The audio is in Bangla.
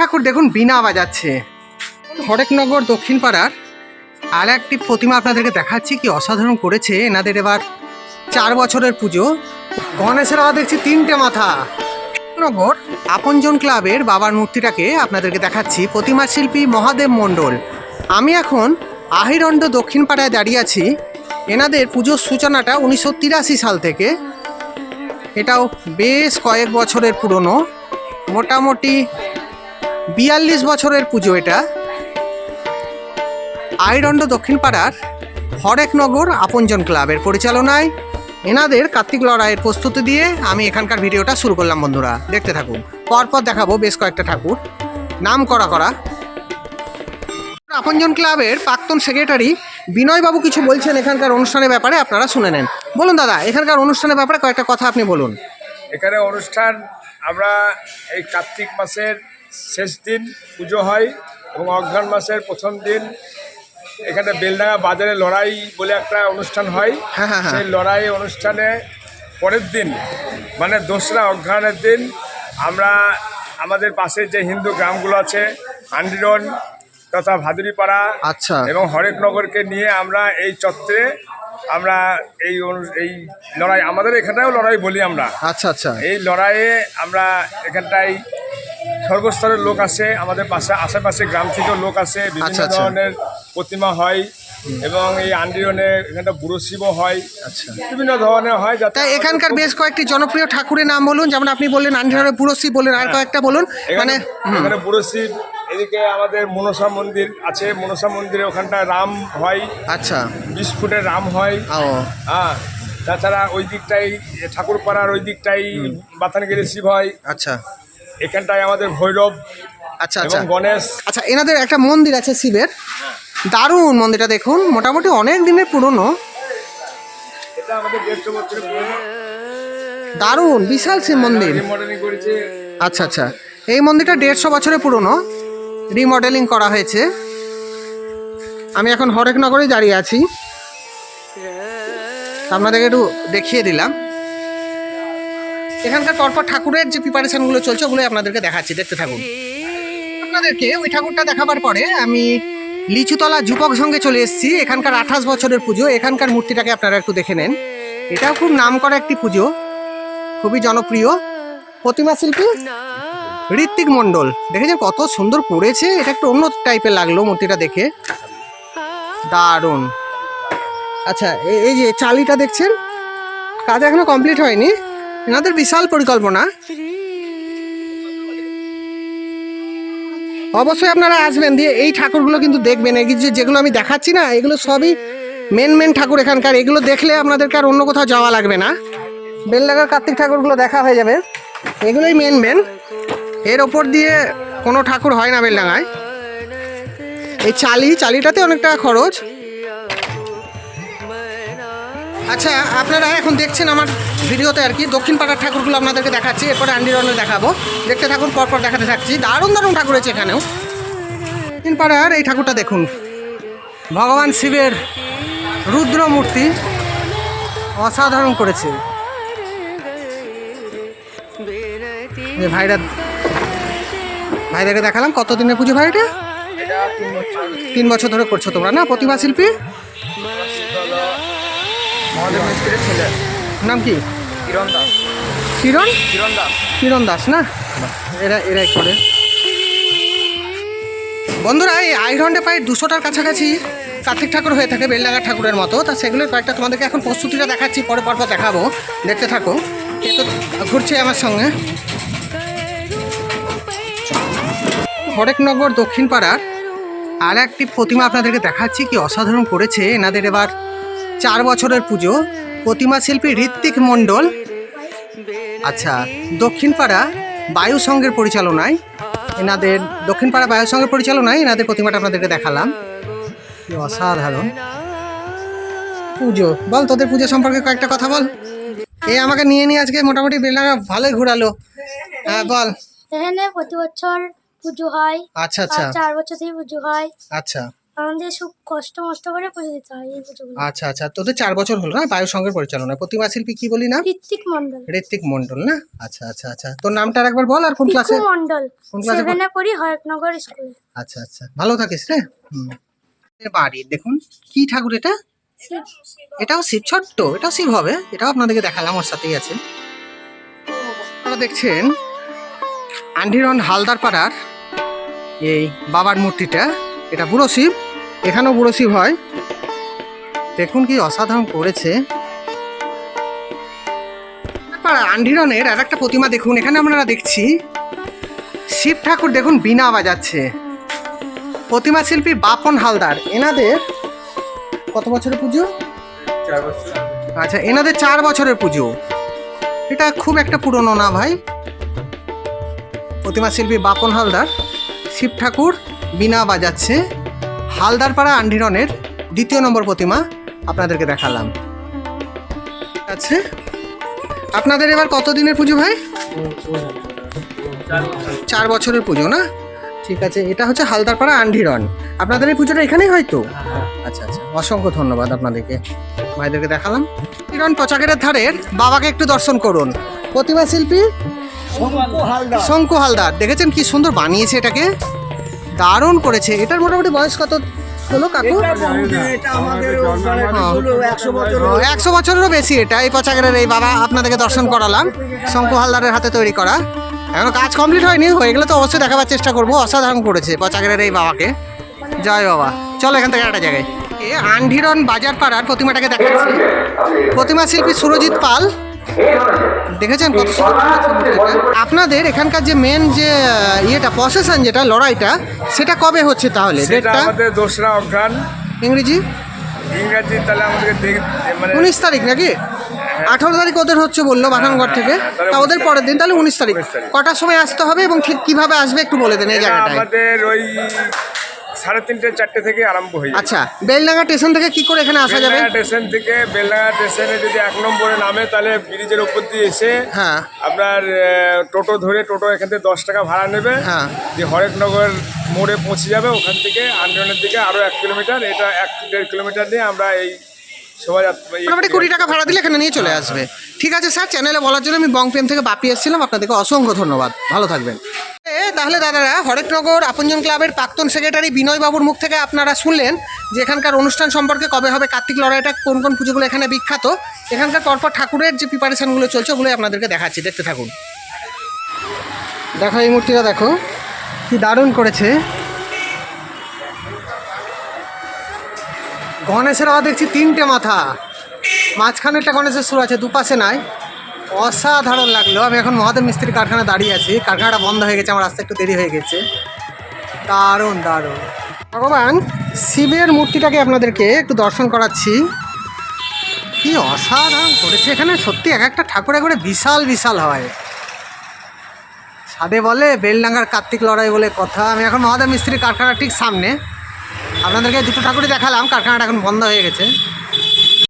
ঠাকুর দেখুন বিনা বাজাচ্ছে। হরেকনগর দক্ষিণ পাড়ার আর একটি প্রতিমা আপনাদেরকে দেখাচ্ছি, কি অসাধারণ করেছে। এনাদের এবার চার বছরের পুজো। গণেশের আবার দেখছি তিনটে মাথা। নগর আপনজন ক্লাবের বাবার মূর্তিটাকে আপনাদেরকে দেখাচ্ছি, প্রতিমা শিল্পী মহাদেব মণ্ডল। আমি এখন আহিরণ্ড দক্ষিণ পাড়ায় দাঁড়িয়ে আছি। এনাদের পুজোর সূচনাটা উনিশশো তিরাশি সাল থেকে। এটাও বেশ কয়েক বছরের পুরনো। মোটামুটি বিয়াল্লিশ বছরের পুজো এটা। আইরন্ড দক্ষিণ পাড়ার হরেকনগর আপনজন ক্লাবের পরিচালনায়। এনাদের কার্তিক লড়াইয়ের প্রস্তুতি দিয়ে আমি এখানকার ভিডিওটা শুরু করলাম বন্ধুরা। দেখতে থাকুন। পরপর দেখাবো বেশ কয়েকটা ঠাকুর। নাম করা করা। আপনজন ক্লাবের প্রাক্তন সেক্রেটারি বিনয়বাবু কিছু বলছেন এখানকার অনুষ্ঠানের ব্যাপারে, আপনারা শুনে নেন। বলুন দাদা, এখানকার অনুষ্ঠানের ব্যাপারে কয়েকটা কথা আপনি বলুন। এখানে অনুষ্ঠান আমরা এই কার্তিক মাসের শেষ দিন পুজো হয় এবং অঘ্রাণ মাসের প্রথম দিন এখানে বেলডাঙ্গা বাজারে লড়াই বলে একটা অনুষ্ঠান হয়। হ্যাঁ, হ্যাঁ, হ্যাঁ। সেই লড়াই অনুষ্ঠানে পরের দিন মানে দোসরা অঘ্রাণের দিন আমরা আমাদের পাশে যে হিন্দু গ্রামগুলো আছে আন্ডিরন তথা ভাদুরিপাড়া আচ্ছা। এবং হরেকনগরকে নিয়ে আমরা এই চত্বরে আমরা এই এই লড়াই আমাদের এখানটাও লড়াই বলি আমরা। আচ্ছা আচ্ছা। এই লড়াইয়ে আমরা এখানটায় সর্বস্তরের লোক আসে আমাদের পাশে আশেপাশে গ্রাম থেকেও লোক আসে বিভিন্ন আচ্ছা, আচ্ছা। ধরনের প্রতিমা হয় এবং এই আন্দিরনে এখানটা বুড়ো শিবও হয় আচ্ছা। বিভিন্ন ধরনের হয় যাতে এখানকার বেশ কয়েকটি জনপ্রিয় ঠাকুরের নাম বলুন যেমন আপনি বললেন আন্ধারে পুরসি বললেন আর কয়েকটা বলুন মানে এখানে এখানে বুড়ো শিব এদিকে আমাদের মনসা মন্দির আছে মনসা মন্দিরে ওখানটায় রাম হয় আচ্ছা। বিশ ফুটের রাম হয়। হ্যাঁ তাছাড়া ওই দিকটাই ঠাকুরপাড়ার ওই দিকটাই বাথানগিরি শিব হয়। আচ্ছা। এখানটায় আমাদের ভৈরব আচ্ছা আচ্ছা। গণেশ। আচ্ছা এনাদের একটা মন্দির আছে শিবের। দারুণ মন্দিরটা দেখুন মোটামুটি অনেক দিনের পুরনো। এটা আমাদের দেড়শো বছরের দারুণ বিশাল শিব মন্দির। আচ্ছা আচ্ছা। এই মন্দিরটা দেড়শো বছরের পুরনো। রিমডেলিং করা হয়েছে। আমি এখন হরেকনগরে দাঁড়িয়ে আছি। আপনাদেরকে একটু দেখিয়ে দিলাম। এখানকার পরপর ঠাকুরের যে প্রিপারেশনগুলো চলছে ওগুলো আপনাদেরকে দেখাচ্ছি। দেখতে থাকুন। আপনাদেরকে ওই ঠাকুরটা দেখাবার পরে আমি লিচুতলা যুবক সঙ্গে চলে এসেছি। এখানকার আঠাশ বছরের পুজো। এখানকার মূর্তিটাকে আপনারা একটু দেখে নেন। এটাও খুব নাম করা একটি পুজো। খুবই জনপ্রিয়। প্রতিমা শিল্পী ঋত্বিক মণ্ডল। দেখেছেন কত সুন্দর পড়েছে? এটা একটু অন্য টাইপের লাগল মূর্তিটা দেখে। দারুণ। আচ্ছা এই যে চালিটা দেখছেন? কাজ এখনও কমপ্লিট হয়নি। এনাদের বিশাল পরিকল্পনা। অবশ্যই আপনারা আসবেন দিয়ে এই ঠাকুরগুলো কিন্তু দেখবেন। এই যেগুলো আমি দেখাচ্ছি না, এগুলো সবই মেন মেন ঠাকুর এখানকার। এগুলো দেখলে আপনাদেরকে আর অন্য কোথাও যাওয়া লাগবে না। বেলডাঙ্গার কার্তিক ঠাকুরগুলো দেখা হয়ে যাবে। এগুলোই মেন মেন এর ওপর দিয়ে কোনো ঠাকুর হয় না বেলডাঙ্গায়। এই চালি, চালিটাতে অনেকটা খরচ। আচ্ছা আপনারা এখন দেখছেন আমার ভিডিওতে আর কি দক্ষিণ পাড়ার ঠাকুরগুলো আপনাদেরকে দেখাচ্ছি এরপরে আন্ডিরনে দেখাবো। দেখতে থাকুন পরপর দেখাতে থাকছি। দারুণ দারুণ ঠাকুর আছে এখানেও। দক্ষিণ পাড়ার এই ঠাকুরটা দেখুন। ভগবান শিবের রুদ্র মূর্তি অসাধারণ করেছে। ভাইরা ভাইদেরকে দেখালাম কত দিনের পুজো ভাইটা? তিন বছর ধরে করছ তোমরা না প্রতিভা শিল্পী? মহাদেব মিস্ত্রির ছেলে। নাম কি? কিরণ দাস। কিরণ? কিরণ দাস। কিরণ দাস না? এরা এরাই করে? বন্ধুরা এই আইরন্ডে প্রায় দুশোটার কাছাকাছি কার্তিক ঠাকুর হয়ে থাকে বেলডাঙ্গা ঠাকুরের মতো। তা সেগুলোর কয়েকটা তোমাদেরকে এখন প্রস্তুতিটা দেখাচ্ছি পরে পরপর দেখাবো। দেখতে থাকো। এ তো ঘুরছে আমার সঙ্গে। হরেকনগর দক্ষিণ পাড়ার আর একটি প্রতিমা আপনাদেরকে দেখাচ্ছি কি অসাধারণ করেছে। এনাদের এবার চার বছরের পুজো প্রতিমা শিল্পী ঋত্বিক মণ্ডল। আচ্ছা দক্ষিণপাড়া বায়ু সংঘের পরিচালনায় এনাদের দক্ষিণপাড়া বায়ু সংঘের পরিচালনায় এনাদের প্রতিমাটা আপনাদেরকে দেখালাম। অসাধারণ। পুজো বল তোদের পুজো সম্পর্কে কয়েকটা কথা বল। এই আমাকে নিয়ে নিয়ে আজকে মোটামুটি বেলাঙ্গা ভালোই ঘুরালো। হ্যাঁ বল। এখানে প্রতি বছর পুজো হয়। আচ্ছা আচ্ছা। চার বছর থেকে পুজো হয়। আচ্ছা। আমাদের খুব কষ্ট মষ্ট করে পুজো দিতে হয় এই পুজোগুলো। আচ্ছা আচ্ছা। তোদের চার বছর হলো না? বায়ু সংঘের পরিচালনা প্রতিমা শিল্পী কি বলি না ঋত্বিক মন্ডল ঋত্বিক মন্ডল না? আচ্ছা আচ্ছা আচ্ছা। তোর নামটা একবার বল আর কোন ক্লাসে মন্ডল কোন ক্লাসে সেভেনে পড়ি হরেকনগর স্কুলে। আচ্ছা আচ্ছা। ভালো থাকিস রে? হুম। বাড়ি দেখুন। কি ঠাকুর এটা? এটাও শিব ছোট্ট। এটাও শিব হবে। এটাও আপনাদেরকে দেখালাম ওর সাথেই আছে। আপনারা দেখছেন আন্ডিরন হালদার পাড়ার এই বাবার মূর্তিটা। এটা পুরো শিব। এখানেও বুড়ো শিব হয়। দেখুন কি অসাধারণ করেছে। আন্ডিরনের আর একটা প্রতিমা দেখুন এখানে আপনারা দেখছি। শিব ঠাকুর দেখুন বিনা বাজাচ্ছে। প্রতিমা শিল্পী বাপন হালদার এনাদের কত বছরের পুজো? আচ্ছা এনাদের চার বছরের পুজো। এটা খুব একটা পুরনো না ভাই। প্রতিমা শিল্পী বাপন হালদার শিব ঠাকুর বিনা বাজাচ্ছে। হালদারপাড়া আন্ডিরনের দ্বিতীয় নম্বর প্রতিমা আপনাদেরকে দেখালাম। আছে। আপনাদের এবার কত দিনের পুজো ভাই? চার বছরের পুজো, না? ঠিক আছে, এটা হচ্ছে হালদারপাড়া আন্ডিরন। আপনাদের এই পুজোটা এখানেই হয়তো? আচ্ছা আচ্ছা অসংখ্য ধন্যবাদ আপনাদেরকে। ভাইদেরকে দেখালাম। আন্ডিরন পচাকের ধারের বাবাকে একটু দর্শন করুন। প্রতিমা শিল্পী শঙ্কু হালদার, দেখেছেন কি সুন্দর বানিয়েছে এটাকে? দারুণ করেছে। এটার মোটামুটি বয়স কত? হলো কাকু? একশো বছরেরও বেশি। এটা এই পচাগের এই বাবা আপনাদেরকে দর্শন করালাম। শঙ্কু হালদারের হাতে তৈরি করা। এখনও কাজ কমপ্লিট হয়নি হয়ে গেলে তো অবশ্যই দেখাবার চেষ্টা করব। অসাধারণ করেছে পচাগের এই বাবাকে। জয় বাবা। চলো এখান থেকে একটা জায়গায়। এ আন্ধিরন বাজার পাড়ার প্রতিমাটাকে দেখাচ্ছি। প্রতিমা শিল্পী সুরজিৎ পাল। দেখেছেন কত? আপনাদের এখানকার যে মেন যে ইয়েটা প্রসেশন যেটা লড়াইটা সেটা কবে হচ্ছে তাহলে? ডেটটা আমাদের দোসরা অঘ্রাণ। ইংরেজি? ইংরাজি তাহলে আমাদেরকে দেখ- মানে উনিশ তারিখ নাকি? আঠারো তারিখ ওদের হচ্ছে বলল বাথানগড় থেকে। তা ওদের পরের দিন তাহলে উনিশ তারিখ। কটার সময় আসতে হবে এবং ঠিক কীভাবে আসবে একটু বলে দেন এই জায়গাটায়। আমাদের ওই সাড়ে তিনটে চারটে থেকে আরম্ভ হয়ে যায় আচ্ছা বেলডাঙ্গা স্টেশন থেকে কি করে এখানে আসা যাবে? বেলডাঙ্গা স্টেশন থেকে বেলডাঙ্গা স্টেশনে যদি এক নম্বরে নামে তাহলে ব্রিজের উপর দিয়ে এসে হ্যাঁ। আপনার টোটো ধরে টোটো এখান থেকে দশ টাকা ভাড়া নেবে। হ্যাঁ। দিয়ে হরেকনগর মোড়ে পৌঁছে যাবে ওখান থেকে আন্দোলনের দিকে আরও এক কিলোমিটার। এটা এক দেড় কিলোমিটার দিয়ে আমরা এই শোভাযাত্রা কুড়ি টাকা ভাড়া দিলে এখানে নিয়ে চলে আসবে। ঠিক আছে স্যার চ্যানেলে বলার জন্য আমি বংপেন থেকে বাপি এসেছিলাম, আপনাদেরকে অসংখ্য ধন্যবাদ। ভালো থাকবেন। তাহলে দাদারা, হরেকনগর আপনজন ক্লাবের প্রাক্তন সেক্রেটারি বিনয় বাবুর মুখ থেকে আপনারা শুনলেন যে এখানকার অনুষ্ঠান সম্পর্কে কবে হবে, কার্তিক লড়াইটা কোন কোন পুজোগুলো এখানে বিখ্যাত। এখানকার পরপর ঠাকুরের যে প্রিপারেশনগুলো চলছে, ওগুলোই আপনাদেরকে দেখাচ্ছি। দেখতে থাকুন। দেখো, এই মূর্তিটা দেখো, কি দারুণ করেছে। গণেশের আবার দেখছি তিনটে মাথা। মাঝখানে একটা গণেশের সুর আছে, দুপাশে নাই। অসাধারণ লাগল। আমি এখন মহাদেব মিস্ত্রি কারখানা দাঁড়িয়ে আছি। কারখানাটা বন্ধ হয়ে গেছে, আমার আসতে একটু দেরি হয়ে গেছে। দারুণ দারুণ। ভগবান, শিবের মূর্তিটাকে আপনাদেরকে একটু দর্শন করাচ্ছি। কি অসাধারণ করেছে। এখানে সত্যি এক একটা ঠাকুর করে বিশাল বিশাল হয়। সাদে বলে, বেলডাঙ্গার কার্তিক লড়াই বলে কথা। আমি এখন মহাদেব মিস্ত্রি কারখানার ঠিক সামনে। আপনাদেরকে দুটো ঠাকুরই দেখালাম। কারখানাটা এখন বন্ধ হয়ে গেছে।